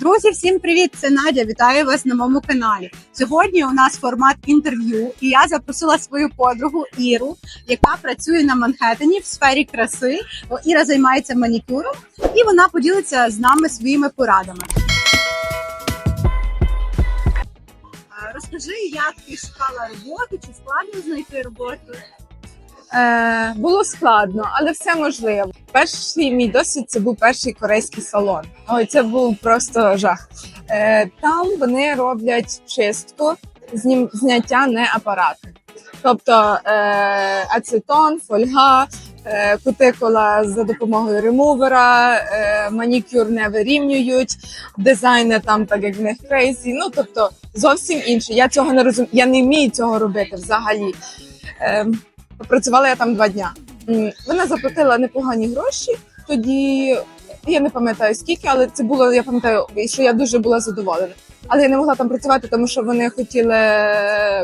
Друзі, всім привіт! Це Надя. Вітаю вас на моєму каналі. Сьогодні у нас формат інтерв'ю, і я запросила свою подругу Іру, яка працює на Манхеттені в сфері краси. Іра займається манікюром, і вона поділиться з нами своїми порадами. Розкажи, як ти шукала роботу, чи складно знайти роботу? Е, було складно, але все можливо. Перший мій досвід це був перший корейський салон. Ой, це був просто жах. Е, там вони роблять чистку, знім, зняття не апарату. Тобто е, ацетон, фольга, е, кутикула за допомогою ремувера, е, манікюр не вирівнюють, дизайни там так як в них крейзі. Ну тобто зовсім інше. Я цього не розумію. Я не вмію цього робити взагалі. Е, Попрацювала я там два дня. Вона заплатила непогані гроші. Тоді я не пам'ятаю скільки, але це було, я пам'ятаю, що я дуже була задоволена. Але я не могла там працювати, тому що вони хотіли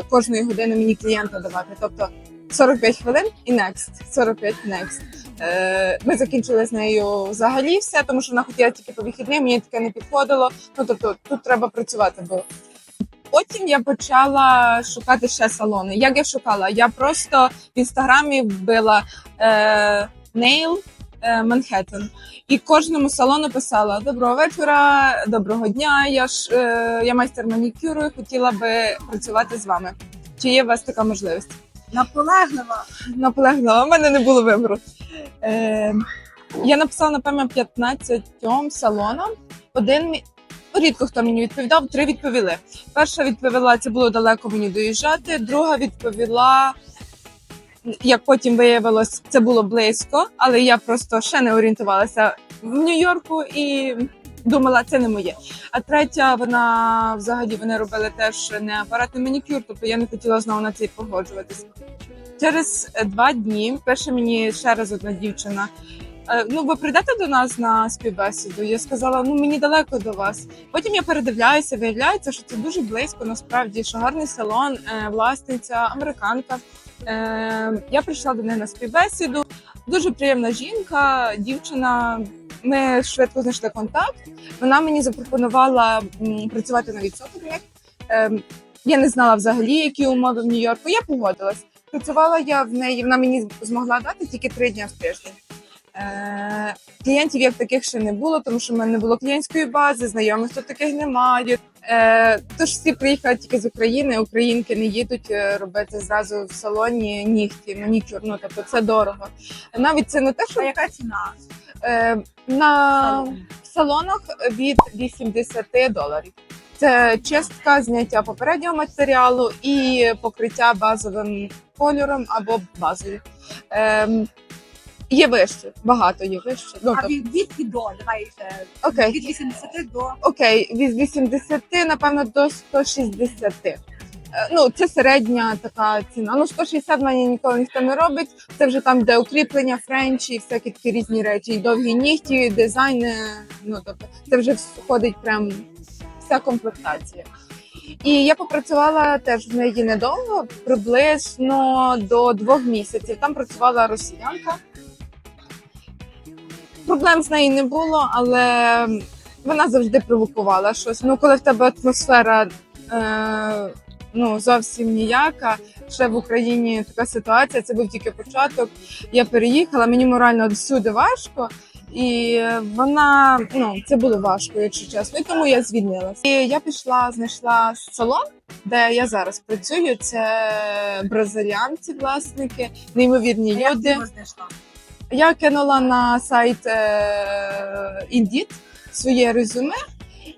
кожної години мені клієнта давати. Тобто 45 хвилин і next, 45 next. Е, Ми закінчили з нею взагалі все, тому що вона хотіла тільки по вихідним, мені таке не підходило. Ну тобто тут треба працювати було. Потім я почала шукати ще салони. Як я шукала? Я просто в інстаграмі вбила е, Nail Manhattan. І кожному салону писала: Доброго вечора, доброго дня. Я ж е, я майстер манікюру. і Хотіла би працювати з вами. Чи є у вас така можливість? Наполегливо. Наполегливо, у мене не було вибору. Е, я написала, напевно, 15 салонам. Один рідко хто мені відповідав, три відповіли. Перша відповіла, це було далеко мені доїжджати. Друга відповіла, як потім виявилось, це було близько, але я просто ще не орієнтувалася в Нью-Йорку і думала, це не моє. А третя, вона взагалі вони робили теж не апаратний манікюр, тобто я не хотіла знову на це погоджуватися. Через е, два дні перше мені ще раз одна дівчина. Е, Ну, ви прийдете до нас на співбесіду? Я сказала, ну мені далеко до вас. Потім я передивляюся, виявляється, що це дуже близько. Насправді, що гарний салон, е, власниця, американка. Е, Я прийшла до неї на співбесіду. Дуже приємна жінка, дівчина. Ми швидко знайшли контакт. Вона мені запропонувала працювати на відсоток. Я не знала взагалі, які умови в Нью-Йорку. Я погодилась. Працювала я в неї, вона мені змогла дати тільки три дні в тиждень. Е, клієнтів як таких ще не було, тому що в мене не було клієнтської бази, знайомих тут таких немає. Е, тож всі приїхали тільки з України, українки не їдуть е, робити зразу в салоні нігті, манікюр. Ну тобто це дорого. Навіть це не те, А що яка ціна? на в салонах від 80 доларів. Це чистка, зняття попереднього матеріалу і покриття базовим кольором або базою. Є вище, багато є вище. Ну, А тобто, від від до давай е, окей, від 80 до окей, від 80, напевно, до 160. Е, Ну, це середня така ціна. Ну, 160 мені ніколи ніхто не робить. Це вже там, де укріплення, френчі, всякі такі різні речі, і довгі нігті, дизайни. Ну, тобто, це вже входить прям вся комплектація. І я попрацювала теж в неї недовго, приблизно до двох місяців. Там працювала росіянка. Проблем з нею не було, але вона завжди провокувала щось. Ну, коли в тебе атмосфера е, ну, зовсім ніяка, ще в Україні така ситуація, це був тільки початок. Я переїхала, мені морально всюди важко. І вона ну це було важко, якщо чесно. І тому я звільнилася. І я пішла, знайшла салон, де я зараз працюю. Це бразилянці, власники, неймовірні А люди. його знайшла? Я кинула на сайт е, Indeed своє резюме,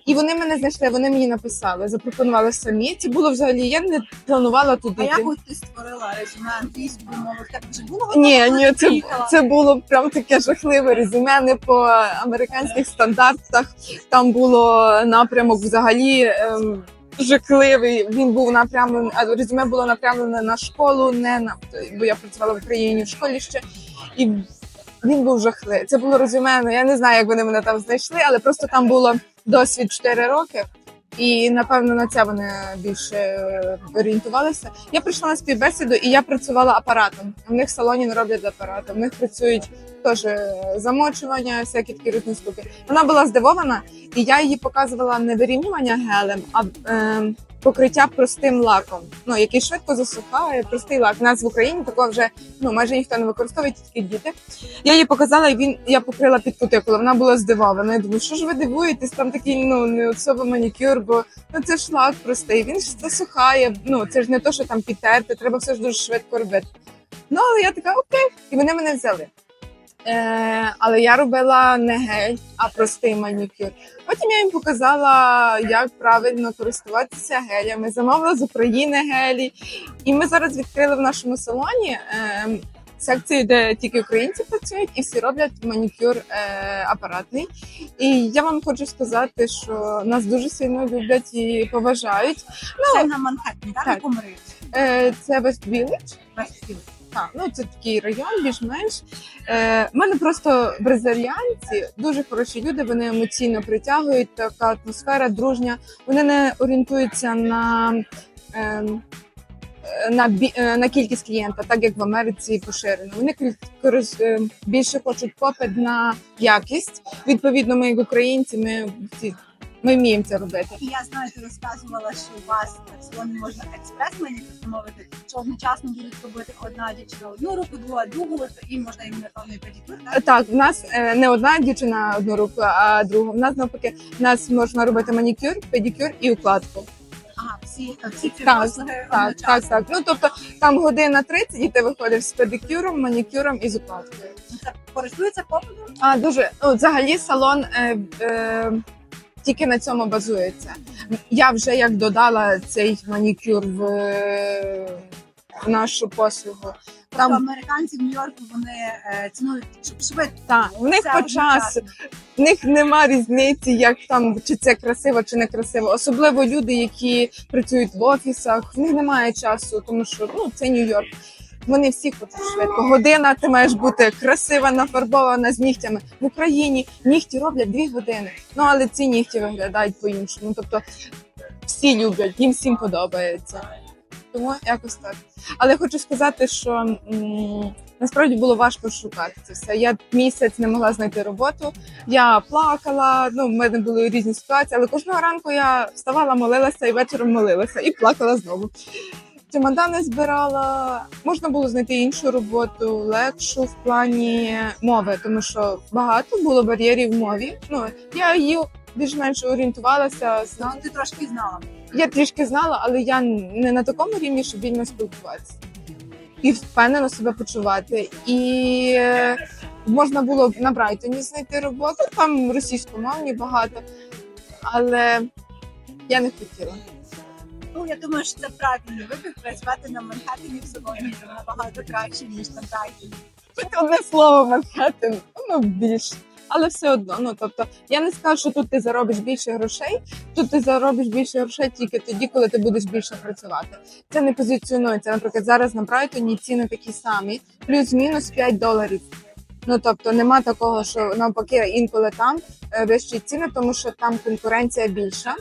і вони мене знайшли. Вони мені написали, запропонували самі. Це було взагалі. Я не планувала туди. А як ти створила резюме англійською мовою? Тебе вже було Ні, готово, ні, це, це було прям таке жахливе резюме, не по американських стандартах. Там було напрямок взагалі ем, жахливий. Він був напрямлений, а резюме було напрямлене на школу, не на бо я працювала в Україні в школі ще. І він був жахливий. Це було резюме. Ну я не знаю, як вони мене там знайшли, але просто там було досвід 4 роки. І напевно на це вони більше е, орієнтувалися. Я прийшла на співбесіду і я працювала апаратом. У них в салоні не роблять апаратом. У них працюють теж е, замочування, всякі такі різні штуки. Вона була здивована, і я їй показувала не вирівнювання гелем, а е, покриття простим лаком. Ну який швидко засухає, простий лак. У нас в Україні такого вже ну майже ніхто не використовує тільки діти. Я їй показала, і він я покрила під кутикулу. Вона була здивована. Я думаю, що ж ви дивуєтесь? Там такий ну не особо манікюр, бо ну це ж лак простий. Він ж засухає. Ну це ж не то, що там підтерти, треба все ж дуже швидко робити. Ну але я така окей, і вони мене взяли. Е, але я робила не гель, а простий манікюр. Потім я їм показала, як правильно користуватися гелями. Замовила з України гелі. І ми зараз відкрили в нашому салоні е, секцію, де тільки українці працюють, і всі роблять манікюр е, апаратний. І я вам хочу сказати, що нас дуже сильно люблять і поважають. Це на Манхеттені, так? так. Е, це West Village. Вестфілд. Так, ну це такий район, більш-менш. Е, в мене просто бразильянці дуже хороші люди. Вони емоційно притягують. Така атмосфера дружня. Вони не орієнтуються на. Е, на, на кількість клієнта, так як в Америці поширено. Вони е, більше хочуть попит на якість. Відповідно, ми, як українці, ми ми вміємо це робити. І я знаю, ти розказувала, що у вас в салоні можна експрес манікюр замовити, що одночасно будуть робити одна дівчина одну руку, друга другу, і можна їм напевно і педикюр, так? Так, в нас е, не одна дівчина одну руку, а друга. В нас навпаки, в нас можна робити манікюр, педикюр і укладку. Ага, всі, всі ці Так, послуги Так, одночасно. так, так. Ну тобто там година 30 і ти виходиш з педикюром, манікюром і з укладкою. Ну, Це користується попитом? А дуже ну, взагалі салон е, е, тільки на цьому базується. Я вже як додала цей манікюр в, в нашу послугу. Тобто Там американці в Нью-Йорку вони е, цінують швидко. так, в них по часу. В них нема різниці, як там чи це красиво, чи не красиво. Особливо люди, які працюють в офісах, в них немає часу, тому що ну це Нью-Йорк. Вони всі хочуть швидко. Година ти маєш бути красива, нафарбована з нігтями. В Україні нігті роблять дві години. Ну але ці нігті виглядають по-іншому. Тобто всі люблять, їм всім подобається. Тому якось так. Але хочу сказати, що м, насправді було важко шукати це все. Я місяць не могла знайти роботу. Я плакала. Ну, в мене були різні ситуації, але кожного ранку я вставала, молилася і вечором молилася, і плакала знову. Чемодани збирала. Можна було знайти іншу роботу, легшу в плані мови, тому що багато було бар'єрів в мові. Ну я її більш-менш орієнтувалася. Тобто ти трошки знала. Я трішки знала, але я не на такому рівні, щоб вільно спілкуватися і впевнено себе почувати. І е, можна було б на Брайтоні знайти роботу, там російськомовні багато, але я не хотіла. Ну я думаю, що це правильний вибір працювати на Манхеттені в салоні набагато краще ніж на Брайтоні. Одне слово Манхеттен, ну більше. Але все одно, ну тобто, я не скажу, що тут ти заробиш більше грошей. Тут ти заробиш більше грошей тільки тоді, коли ти будеш більше працювати. Це не позиціонується. Наприклад, зараз на Брайтоні ціни такі самі, плюс-мінус 5 доларів. Ну тобто нема такого, що навпаки інколи там е, вищі ціни, тому що там конкуренція більша.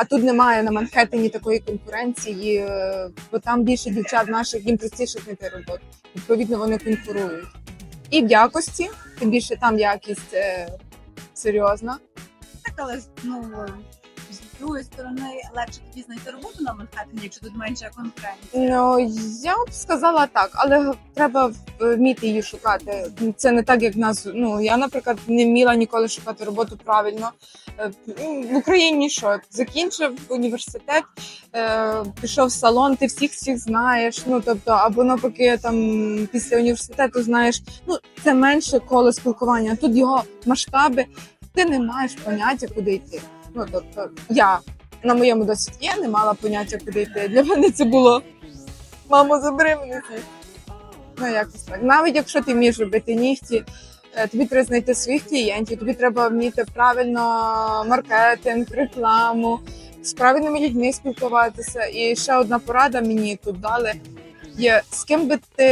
А тут немає на Манхеттені такої конкуренції, е, бо там більше дівчат наших їм простіше знайти роботу. Відповідно, вони конкурують. І в якості, тим більше там якість е, серйозна. Так, але ну з другої сторони легше тоді знайти роботу на Манхеттені, якщо тут менше конкуренції. Ну я б сказала так, але треба вміти її шукати. Це не так, як в нас. Ну я, наприклад, не вміла ніколи шукати роботу правильно. Е, ну, В Україні що закінчив університет, е, пішов в салон, ти всіх всіх знаєш. Ну тобто, або навпаки, там після університету знаєш, ну це менше коло спілкування. Тут його масштаби, ти не маєш поняття, куди йти. Ну тобто, я на моєму досвіді я не мала поняття, куди йти. Для мене це було мамо, забери мене звідси. Ну якось так. Навіть якщо ти вмієш робити нігті, е, тобі треба знайти своїх клієнтів, тобі треба вміти правильно маркетинг, рекламу, з правильними людьми спілкуватися. І ще одна порада мені тут дали. Є з ким би ти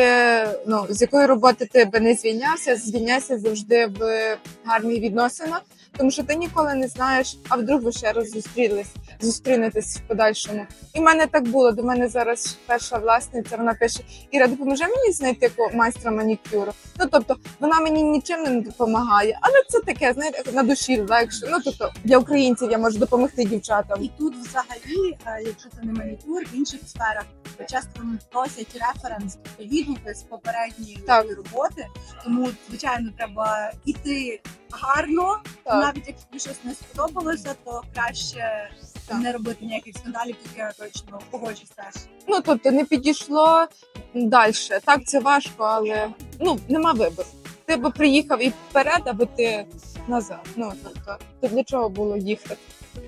ну з якої роботи ти би не звільнявся, звільняйся завжди в гарних відносинах, тому що ти ніколи не знаєш, а вдруг ви ще раз зустрілись. зустрінетесь в подальшому. І в мене так було. До мене зараз перша власниця. Вона пише: Іра, допоможи мені знайти майстра манікюру. Ну тобто вона мені нічим не допомагає, але це таке, знаєте, на душі, якщо ну тобто для українців я можу допомогти дівчатам. І тут, взагалі, е, якщо це не манікюр, в інших сферах часто просять референс, відгуки з попередньої Так. роботи. Тому, звичайно, треба іти гарно. Так. Навіть якщо тобі щось не сподобалося, то краще Так. не робити ніяких скандалів, тут я точно погоджусь теж. Ну тобто не підійшло далі. Так, це важко, але ну нема вибору. Ти або приїхав і вперед, або ти назад. Ну тобто, то для чого було їхати?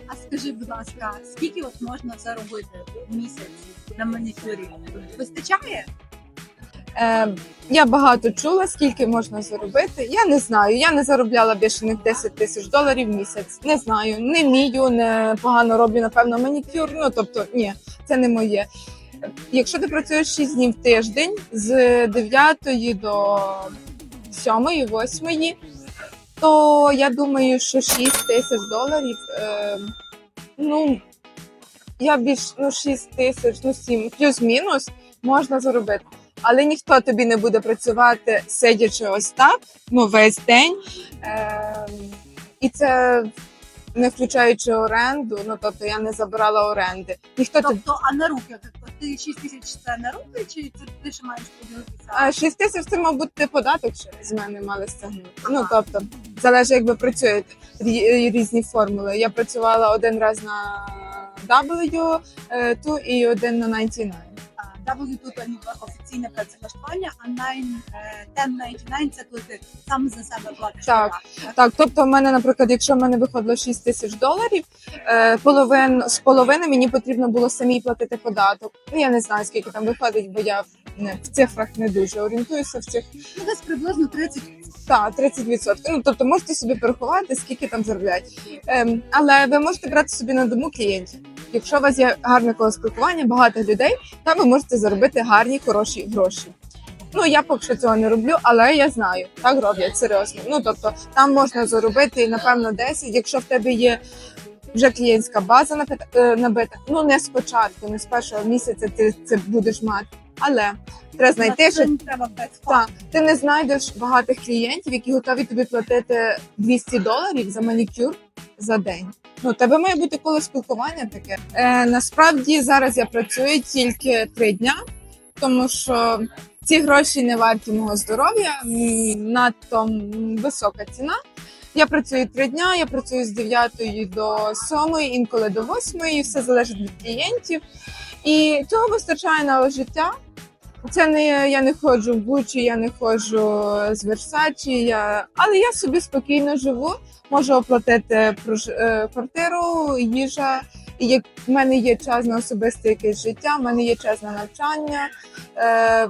А скажи, будь ласка, скільки от можна заробити в місяць на манікюрі? Вистачає? Е, я багато чула, скільки можна заробити. Я не знаю. Я не заробляла більше ніж 10 тисяч доларів в місяць. Не знаю, не вмію, не погано роблю, напевно, манікюр. Ну тобто, ні, це не моє. Якщо ти працюєш 6 днів в тиждень з 9 до 7, 8, то я думаю, що 6 тисяч доларів. Е, ну, я більш ну 6 тисяч, ну 7, плюс-мінус можна заробити. Але ніхто тобі не буде працювати, сидячи ось так, ну весь день. Е, і це не включаючи оренду, ну тобто я не забирала оренди. Ніхто тобі Тобто, а на руки, тобто ти 6 тисяч це на руки, чи це ти ще маєш поділитися? А 6 тисяч це, мабуть, ти податок ще з мене мали стягнути. Ну тобто, залежить, як ви працюєте. Різні формули. Я працювала один раз на W, е, ту і один на 99. А, W тут офіційне працевлаштування, а 9, е, 1099 це коли ти сам за себе платиш. Так. Так, тобто, в мене, наприклад, якщо в мене виходило 6 тисяч доларів, е, половин з половини мені потрібно було самій платити податок. Ну я не знаю скільки там виходить, бо я не в цифрах не дуже орієнтуюся в цих Ну, десь приблизно 30 та 30%. Ну тобто можете собі порахувати, скільки там заробляють. Ем, але ви можете брати собі на дому клієнтів. Якщо у вас є гарне коло спілкування, багато людей, там ви можете заробити гарні, хороші гроші. Ну я поки що цього не роблю, але я знаю, так роблять серйозно. Ну тобто там можна заробити напевно 10, якщо в тебе є вже клієнтська база е, набита. Ну не спочатку, не з першого місяця ти це будеш мати, але треба знайти, що так, ти не знайдеш багатих клієнтів, які готові тобі платити 200 доларів за манікюр за день. Ну, тебе має бути коло спілкування таке. Е, насправді зараз я працюю тільки три дня, тому що ці гроші не варті мого здоров'я. Надто висока ціна. Я працюю три дня, я працюю з 9 до 7, інколи до 8, все залежить від клієнтів. І цього вистачає на життя. Це не я не ходжу в Бучі, я не ходжу з Версачі, я... але я собі спокійно живу, можу оплатити е, квартиру, їжа. І як в мене є час на особисте якесь життя, в мене є час на навчання. Е,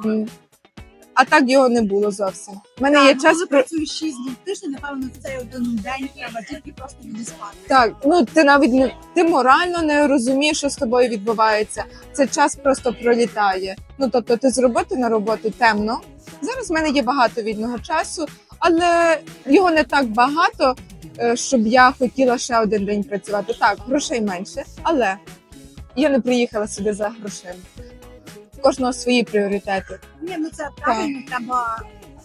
а так його не було зовсім. У мене є час коли про працюєш 6 днів в тиждень, напевно, цей один день треба тільки просто відіспати. Так, ну ти навіть не ти морально не розумієш, що з тобою відбувається. Це час просто пролітає. Ну тобто, ти з роботи на роботу темно. Зараз в мене є багато вільного часу, але його не так багато, е, щоб я хотіла ще один день працювати. Так, грошей менше, але я не приїхала сюди за грошима. Кожного свої пріоритети. Ні, ну це правильно, треба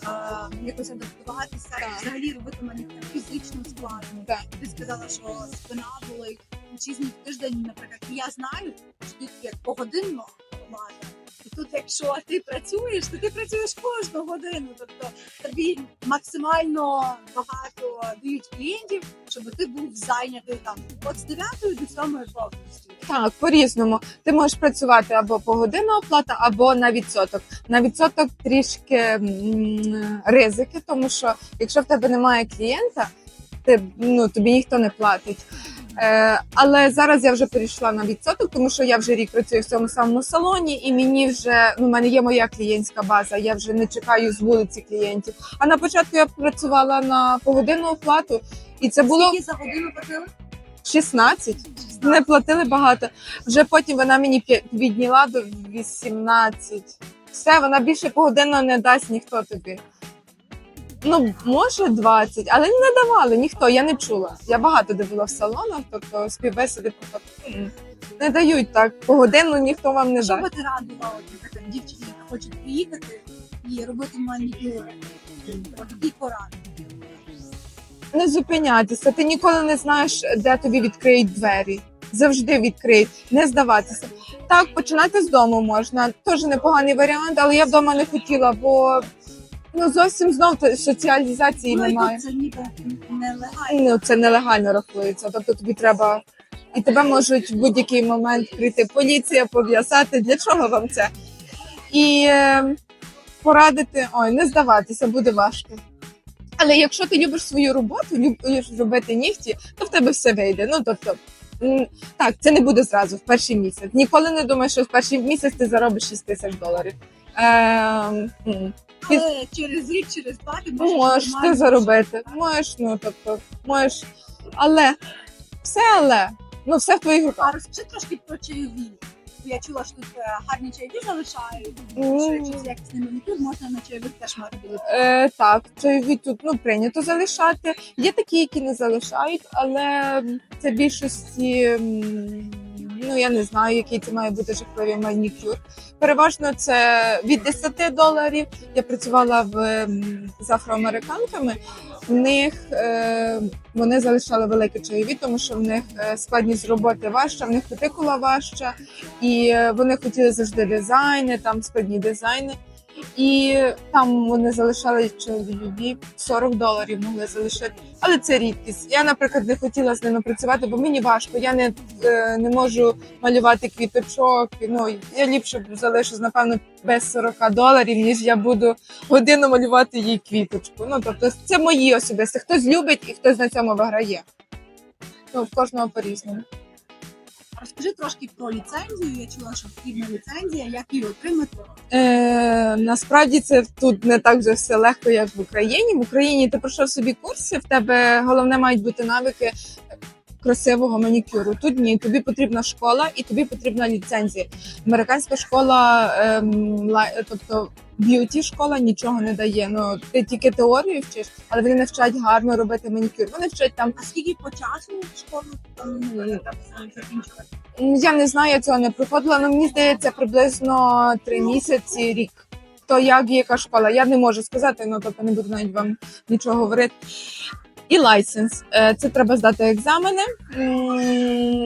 е, якось адаптуватися і взагалі робити мене фізично складно. Так. Ти сказала, що спина болить. Чи тиждень, наприклад, і я знаю, що тут як погодинно оплата. Тут, якщо ти працюєш, то ти працюєш кожну годину. Тобто тобі максимально багато дають клієнтів, щоб ти був зайнятий там от з 9 до 7 повністю. Так, по-різному. Ти можеш працювати або погодинна оплата, або на відсоток. На відсоток трішки м, ризики, тому що якщо в тебе немає клієнта, ти, ну, тобі ніхто не платить. Е, але зараз я вже перейшла на відсоток, тому що я вже рік працюю в цьому самому салоні, і мені вже ну, в мене є моя клієнтська база. Я вже не чекаю з вулиці клієнтів. А на початку я працювала на погодинну оплату, і це було Скільки за годину платили? 16. Не платили багато. Вже потім вона мені підняла до 18. Все, вона більше погодинно не дасть ніхто тобі. Ну, може 20, але не давали ніхто, я не чула. Я багато де була в салонах, тобто співбесіди не дають так. По годину ніхто вам не Що дасть. би ти радила от, наприклад, дівчині, яка хоче приїхати і робити манікюр? От Які поради? Не зупинятися. Ти ніколи не знаєш, де тобі відкриють двері. Завжди відкриють, не здаватися. Так, починати з дому можна. Теж непоганий варіант, але я вдома не хотіла, бо ну зовсім знов соціалізації Ну, і немає. тут це ніби нелегально. Ну, це нелегально рахується. Тобто тобі треба. І тебе можуть в будь-який момент прийти поліція, пов'язати. Для чого вам це? І е, порадити, ой, не здаватися, буде важко. Але якщо ти любиш свою роботу, любиш робити нігті, то в тебе все вийде. Ну тобто, так, це не буде зразу в перший місяць. Ніколи не думай, що в перший місяць ти заробиш 6 тисяч доларів. Е. Але через рік, через два ти можеш Можеш ти заробити. Можеш, ну тобто, можеш. Але все але. Ну, все в твоїх руках. А розкажи трошки про чайові. Я чула, що тут е, гарні чайові залишають. Мгм. Що якщо якісний манікюр, можна на чайових теж мати. Е, так, чайові тут ну, прийнято залишати. Є такі, які не залишають, але це більшості. м, Ну, я не знаю, який це має бути жахливий манікюр. Переважно це від 10 доларів. Я працювала в, з афроамериканками. В них е, вони залишали великі чайові, тому що в них е, складність роботи важча, в них кутикула важча, і е, вони хотіли завжди дизайни, там складні дизайни. І там вони залишали чоловіки 40 доларів могли залишити. Але це рідкість. Я, наприклад, не хотіла з ними працювати, бо мені важко. Я не, е, не можу малювати квіточок. Ну я ліпше б залишу, напевно, без 40 доларів, ніж я буду годину малювати їй квіточку. Ну тобто, це мої особисті. Хтось любить і хтось на цьому виграє. Ну, в кожного по-різному. Розкажи трошки про ліцензію. Я чула, що потрібна ліцензія, як її отримати. Е, насправді це тут не так вже все легко, як в Україні. В Україні ти пройшов собі курси, в тебе головне мають бути навики красивого манікюру. Тут ні, тобі потрібна школа і тобі потрібна ліцензія. Американська школа, ем, ла- тобто б'юті школа нічого не дає. Ну ти тільки теорію вчиш, але вони не вчать гарно робити манікюр. Вони вчать там А скільки по часу школу там ну, закінчувати? Я не знаю, я цього не проходила, але мені здається, приблизно три місяці, рік. То як яка школа? Я не можу сказати, ну тобто не буду навіть вам нічого говорити. І лайсенс. Е, Це треба здати екзамени.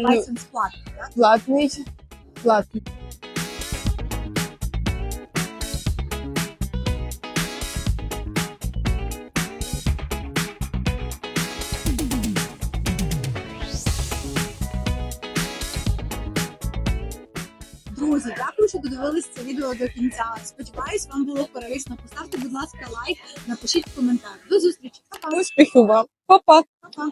Лайсенс платний. Платний. Платний. Що додивились це відео до кінця. Сподіваюсь, вам було корисно. Поставте, будь ласка, лайк, напишіть коментар. До зустрічі. Па-па. Успіхів вам. Па-па. Па-па.